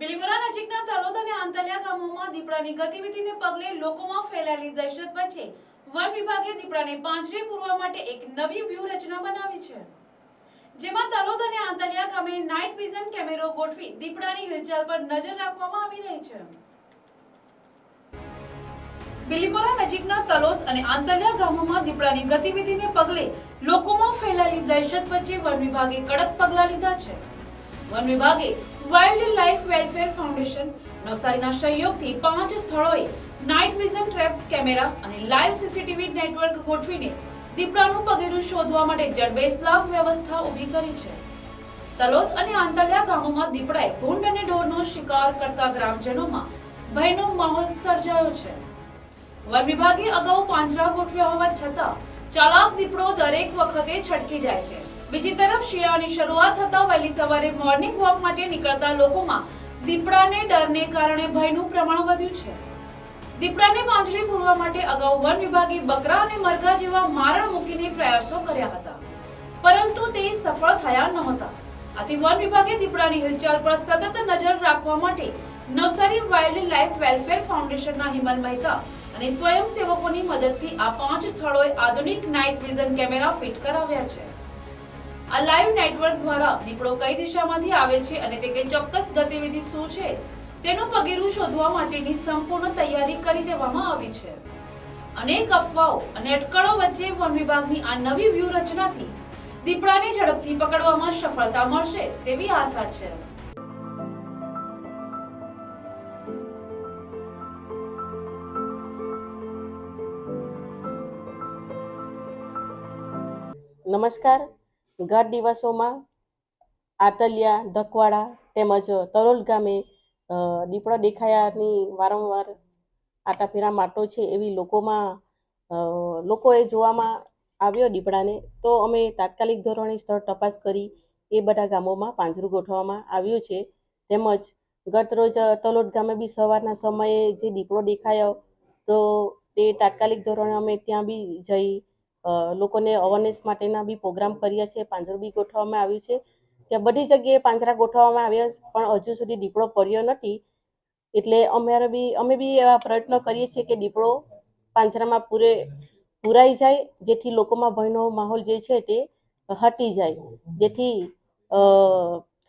બિલીમોરા નજીકના તલોદ અને આંતલિયા ગામોમાં દીપડાની ગતિવિધિને પગલે લોકોમાં ફેલાયેલી દહેશત વચ્ચે વન વિભાગે દીપડાને પાંજરે પૂરવા માટે એક નવી વ્યૂહરચના બનાવી છે. જેમાં તલોદ અને આંતલિયા ગામે નાઇટ વિઝન કેમેરો ગોઠવી દીપડાની હિલચાલ પર નજર રાખવામાં આવી રહી છે. બિલીમોરા નજીકના તલોદ અને આંતલિયા ગામોમાં દીપડાની ગતિવિધિને પગલે લોકોમાં ફેલાયેલી દહેશત વચ્ચે વન વિભાગે કડક પગલાં લીધા છે. વન વિભાગે વાઇલ્ડ લાઇફ વેલફેર ફાઉન્ડેશન નવસારીના સહયોગથી પાંચ સ્થળોએ નાઇટ વિઝન ટ્રેપ કેમેરા અને લાઈવ સીસીટીવી નેટવર્ક ગોઠવીને દીપડાનું પગેરું શોધવા માટે જડબેસલાક વ્યવસ્થા ઊભી કરી છે. તલોદ અને આંતલિયા ગામોમાં દીપડાએ ભૂંડ અને ઢોરનો શિકાર કરતા ગ્રામજનોમાં ભયનો માહોલ સર્જાયો છે. વન વિભાગે અગાઉ પાંજરા ગોઠવ્યા હોવા છતાં ચાલાક દીપડો દરેક વખતે છટકી જાય છે. બીજી તરફ શિયાળાની શરૂઆત થતા વહેલી સવારે મોર્નિંગ વોક માટે નીકળતા લોકોમાં દીપડાને ડરને કારણે ભયનું પ્રમાણ વધ્યું છે. દીપડાને પાંજરે પૂરવા માટે અગાઉ વન વિભાગે બકરા અને મરઘા જેવા મારણ મૂકીને પ્રયાસો કર્યા હતા. પરંતુ તે સફળ થયા નહોતા. આથી વન વિભાગે દીપડાની હિલચાલ પર સતત નજર રાખવા માટે નવસારી વાઇલ્ડ લાઇફ વેલફેર ફાઉન્ડેશનના હિમલ મહેતા અને સ્વયંસેવકોની મદદથી આ પાંચ સ્થળોએ આધુનિક નાઇટ વિઝન કેમેરા ફિટ કરાવ્યા છે. આ લાઈવ નેટવર્ક દ્વારા દીપડો કઈ દિશામાંથી આવે છે અને તે કઈ ચોક્કસ ગતિવિધિ શું છે, તેનું પગેરું શોધવા માટેની સંપૂર્ણ તૈયારી કરી દેવામાં આવી છે. અનેક અફવાઓ અને અટકળો વચ્ચે વન વિભાગની આ નવી વ્યૂહરચનાથી દીપડાને ઝડપથી પકડવામાં સફળતા મળશે તેવી આશા છે. નમસ્કાર. ગત દિવસોમાં આટલિયા ધકવાડા તેમજ તરોલ ગામે દીપડો દેખાયાની વારંવાર આટાફેરા માટો છે એવી લોકોમાં લોકોએ જોવામાં આવ્યો દીપડાને. તો અમે તાત્કાલિક ધોરણે સ્થળ તપાસ કરી એ બધા ગામોમાં પાંજરું ગોઠવવામાં આવ્યું છે. તેમજ ગત રોજ તલોદ ગામે બી સવારના સમયે જે દીપડો દેખાયો, તો તે તાત્કાલિક ધોરણે અમે ત્યાં બી જઈ લોકોને અવેરનેસ માટેના બી પ્રોગ્રામ કર્યા છે, પાંજરું બી ગોઠવવામાં આવ્યું છે. ત્યાં બધી જગ્યાએ પાંજરા ગોઠવવામાં આવ્યા, પણ હજુ સુધી દીપડો પડ્યો નથી. એટલે અમારે બી, અમે બી એવા પ્રયત્નો કરીએ છીએ કે દીપડો પાંજરામાં પૂરે, પૂરાઈ જાય, જેથી લોકોમાં ભયનો માહોલ જે છે તે હટી જાય. જેથી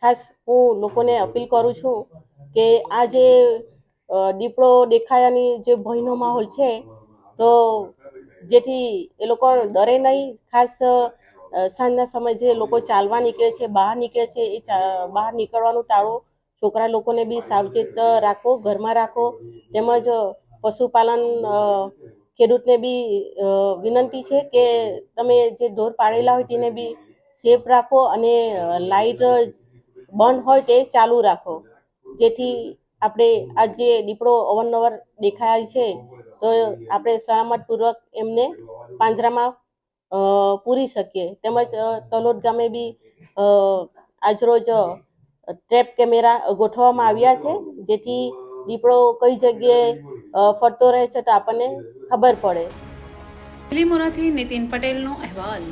ખાસ હું લોકોને અપીલ કરું છું કે આ જે દીપડો દેખાયાની જે ભયનો માહોલ છે, તો જેથી એ લોકો ડરે નહીં. ખાસ સાંજના સમયે જે લોકો ચાલવા નીકળે છે, બહાર નીકળે છે, એ બહાર નીકળવાનું ટાળો. છોકરા લોકોને બી સાવચેત રાખો, ઘરમાં રાખો. તેમજ પશુપાલન ખેડૂતને બી વિનંતી છે કે તમે જે ઢોર પાળેલા હોય તેને બી સેફ રાખો અને લાઇટ બંધ હોય તે ચાલુ રાખો. જેથી આપણે આ જે દીપડો અવારનવાર દેખાય છે તો આપણે સલામતપૂર્વક એમને પાંજરામાં પૂરી શકીએ. તેમજ તલોટ તલોદ ગામે બી આજરોજ ટ્રેપ કેમેરા ગોઠવવામાં આવ્યા છે જેથી દીપડો કઈ જગ્યાએ ફરતો રહે છે તો આપણને ખબર પડે. લીમોરાથી નીતિન પટેલનો અહેવાલ.